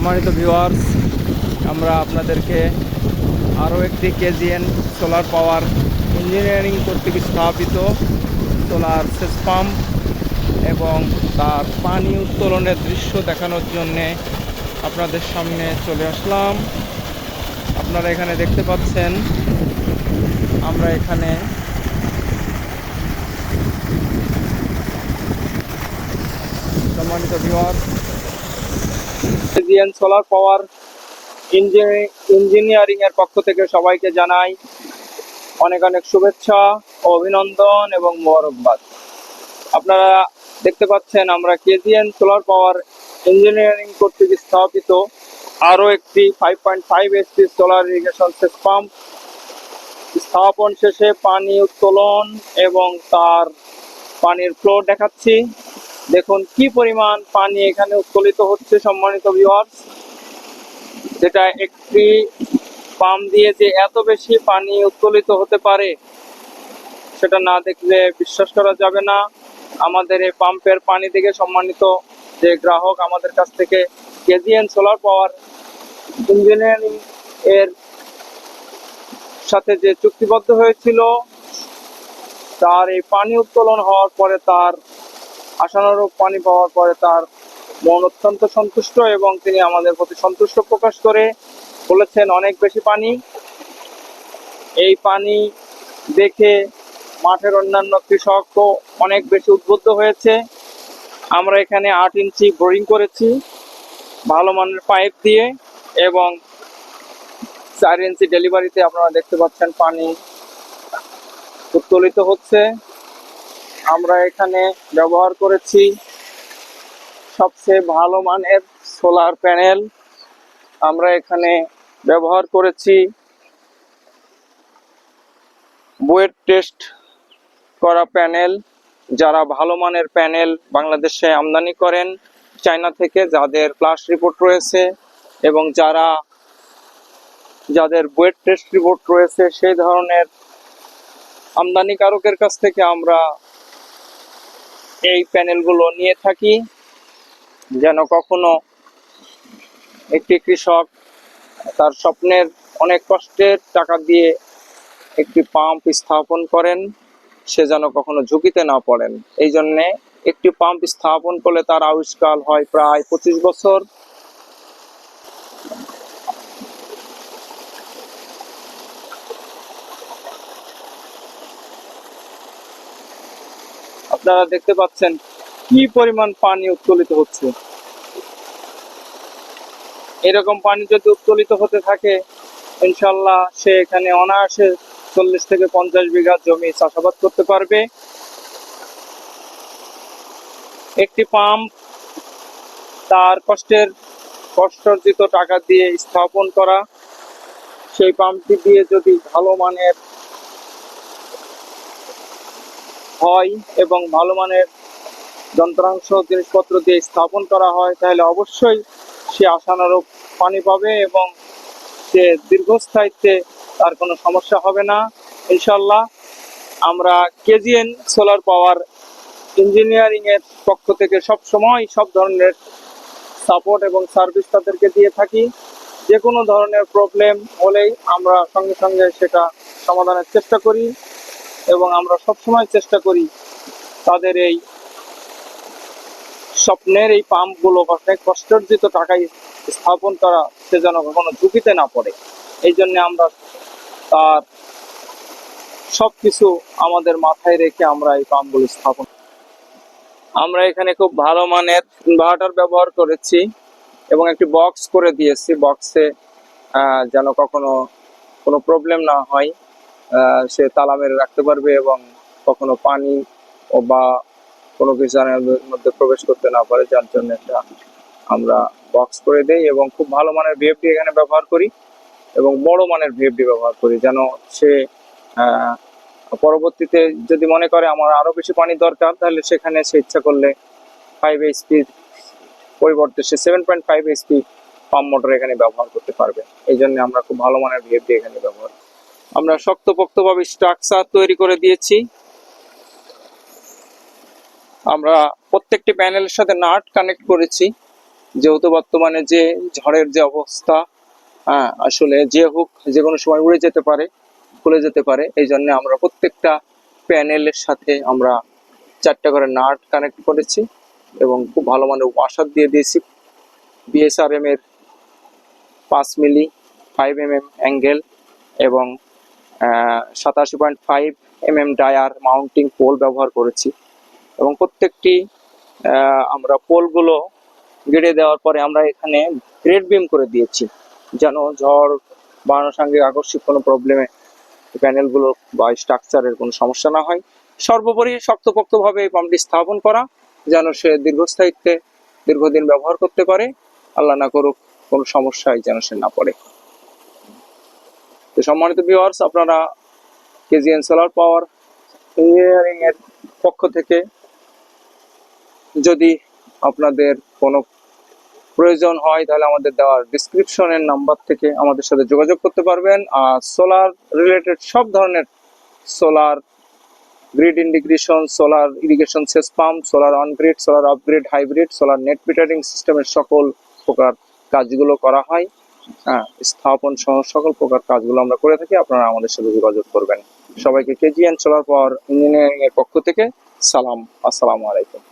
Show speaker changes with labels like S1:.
S1: সম্মানিত ভিউয়ার্স আমরা আপনাদেরকে আরও একটি কেজিএন সোলার পাওয়ার ইঞ্জিনিয়ারিং কর্তৃক স্থাপিত সোলার সেচ পাম্প এবং তার পানি উত্তোলনের দৃশ্য দেখানোর জন্যে আপনাদের সামনে চলে আসলাম। আপনারা এখানে দেখতে পাচ্ছেন, আমরা এখানে সম্মানিত viewers KGN solar power engineering এর পক্ষ থেকে সবাইকে জানাই অনেক অনেক শুভেচ্ছা, অভিনন্দন এবং মোবারকবাদ। আপনারা দেখতে পাচ্ছেন আমরা কেজিএন সোলার পাওয়ার ইঞ্জিনিয়ারিং কর্তৃক স্থাপিত আরও একটি five point five SP solar irrigation সেচ পাম্প স্থাপন শেষে পানি উত্তোলন এবং তার পানির ফ্লো দেখাচ্ছি। দেখুন, কি পরিমাণ পানি এখানে উত্তোলিত হচ্ছে সম্মানিত ভিউয়ার্স যেটা একটি পাম্প দিয়ে যে এত বেশি পানি উত্তোলিত হতে পারে, সেটা না দেখলে বিশ্বাস করা যাবে না। আমাদের এই পাম্পের পানি থেকে সম্মানিত যে গ্রাহক আমাদের কাছ থেকে কেজিএন সোলার পাওয়ার ইঞ্জিনিয়ারিং এর সাথে যে চুক্তিবদ্ধ হয়েছিল, তার এই পানি উত্তোলন হওয়ার পরে তার আশানুরূপ পানি পাওয়ার পরে তার মন অত্যন্ত সন্তুষ্ট এবং তিনি আমাদের প্রতি সন্তুষ্ট প্রকাশ করে বলেছেন, অনেক বেশি পানি। এই পানি দেখে মাঠের অন্যান্য কৃষকও অনেক বেশি উদ্বুদ্ধ হয়েছে। আমরা এখানে আট ইঞ্চি বোরিং করেছি ভালো মানের পাইপ দিয়ে এবং চার ইঞ্চি ডেলিভারিতে আপনারা দেখতে পাচ্ছেন পানি উত্তোলিত হচ্ছে। আমরা এখানে ব্যবহার করেছি সবচেয়ে ভালো মানের সোলার প্যানেল আমরা এখানে ব্যবহার করেছি। বুয়েট টেস্ট করা প্যানেল যারা ভালো মানের প্যানেল বাংলাদেশে আমদানি করেন, চায়না থেকে যাদের প্লাস রিপোর্ট রয়েছে এবং যারা, যাদের বুয়েট টেস্ট রিপোর্ট রয়েছে, সেই ধরনের আমদানিকারকের কাছ থেকে আমরা এই প্যানেলগুলো নিয়ে থাকি, যেন কখনো একটি কৃষক তার স্বপ্নের অনেক কষ্টের টাকা দিয়ে একটি পাম্প স্থাপন করেন, সে যেন কখনো ঝুঁকিতে না পড়েন। এই জন্যে একটি পাম্প স্থাপন করলে তার আবিষ্কার হয় প্রায় পঁচিশ বছর। আপনারা দেখতে পাচ্ছেন কি পরিমাণ পানি উত্তোলিত হচ্ছে। এরকম পানি যদি উত্তোলিত হতে থাকে ইনশাল্লাহ সে এখানে অনায়াসে চল্লিশ থেকে পঞ্চাশ বিঘা জমি চাষাবাদ করতে পারবে। একটি পাম্প তার কষ্টের কষ্টার্জিত টাকা দিয়ে স্থাপন করা, সেই পাম্পটি দিয়ে যদি ভালো মানের হয় এবং ভালো মানের যন্ত্রাংশ জিনিসপত্র দিয়ে স্থাপন করা হয়, তাহলে অবশ্যই সে আশানুরূপ পানি পাবে এবং সে দীর্ঘস্থায়িত্বে তার কোনো সমস্যা হবে না। ইনশাল্লাহ আমরা কেজিএন সোলার পাওয়ার ইঞ্জিনিয়ারিং এর পক্ষ থেকে সব সময় সব ধরনের সাপোর্ট এবং সার্ভিস তাদেরকে দিয়ে থাকি। যে কোনো ধরনের প্রবলেম হলেই আমরা সঙ্গে সঙ্গে সেটা সমাধানের চেষ্টা করি। এবং আমরা সবসময় চেষ্টা করি তাদের এই স্বপ্নের এই পাম্পগুলো অনেক কষ্টার্জিত টাকায় স্থাপন করা সে যেন কখনো ঝুঁকিতে না পড়ে। এই জন্য আমরা তার সবকিছু আমাদের মাথায় রেখে আমরা এই পাম্পগুলো স্থাপন আমরা এখানে খুব ভালো মানের ইনভার্টার ব্যবহার করেছি এবং একটি বক্স করে দিয়েছি। বক্সে যেন কখনো কোনো প্রবলেম না হয়। সে তালা মেরে রাখতে পারবে এবং কখনো পানি বা কোনো কিছু যেন মধ্যে প্রবেশ করতে না পারে, যার জন্য একটা আমরা বক্স করে দেই এবং খুব ভালো মানের ভিএফডি এখানে ব্যবহার করি এবং বড় মানের ভিএফডি ব্যবহার করি যেন সে পরবর্তীতে যদি মনে করে আমার আরও বেশি পানি দরকার, তাহলে সেখানে সে ইচ্ছা করলে ফাইভ এইচপি পরিবর্তে সে seven point five HP pump motor এখানে ব্যবহার করতে পারবে এই জন্য আমরা খুব ভালো মানের ভিএফডি এখানে ব্যবহার। আমরা শক্তপোক্তভাবে স্ট্রাকচার তৈরি করে দিয়েছি। আমরা প্রত্যেকটি প্যানেলের সাথে নাট কানেক্ট করেছি। যেহেতু বর্তমানে যে ঝড়ের যে অবস্থা হ্যাঁ আসলে যে হোক যে কোনো সময় উড়ে যেতে পারে, খুলে যেতে পারে, এই জন্য আমরা প্রত্যেকটা প্যানেলের সাথে আমরা চারটা করে নাট কানেক্ট করেছি এবং খুব ভালো মানের ওয়াশার দিয়ে দিয়েছি। বিএসআরএম এর পাঁচ milli five M M angle এবং সাতাশি পয়েন্ট ফাইভ এম এম ডায়ার মাউন্টিং পোল ব্যবহার করেছি। এবং প্রত্যেকটি আমরা পোলগুলো গেড়ে দেওয়ার পরে আমরা এখানে গ্রেড বিম করে দিয়েছি। যেন ঝড় বা আনুষঙ্গিক আকস্মিক কোনো প্রবলেমে প্যানেলগুলো বা স্ট্রাকচারের কোনো সমস্যা না হয়। সর্বোপরি শক্তপোক্তভাবে এই পাম্পটি স্থাপন করা, যেন সে দীর্ঘস্থায়িত্বে দীর্ঘদিন ব্যবহার করতে পারে। আল্লাহ না করুক, কোনো সমস্যায় যেন সে না পড়ে। তো সম্মানিত ভিউয়ার্স আপনারা কেজিএন সোলার পাওয়ার ইঞ্জিনিয়ারিং এর পক্ষ থেকে যদি আপনাদের কোনো প্রয়োজন হয়, তাহলে আমাদের দেওয়ার ডিসক্রিপশনের নাম্বার থেকে আমাদের সাথে যোগাযোগ করতে পারবেন। আর সোলার রিলেটেড সব ধরনের solar grid integration solar irrigation সেচ pump solar on grid solar upgrade hybrid solar net metering সিস্টেমের সকল প্রকার কাজগুলো করা হয়। হ্যাঁ স্থাপন সহ সকল প্রকার কাজগুলো আমরা করে থাকি, আপনারা আমাদের সাথে যোগাযোগ করবেন। সবাইকে কেজিএন চলার পর ইঞ্জিনিয়ারিং এর পক্ষ থেকে সালাম, আসসালামু আলাইকুম।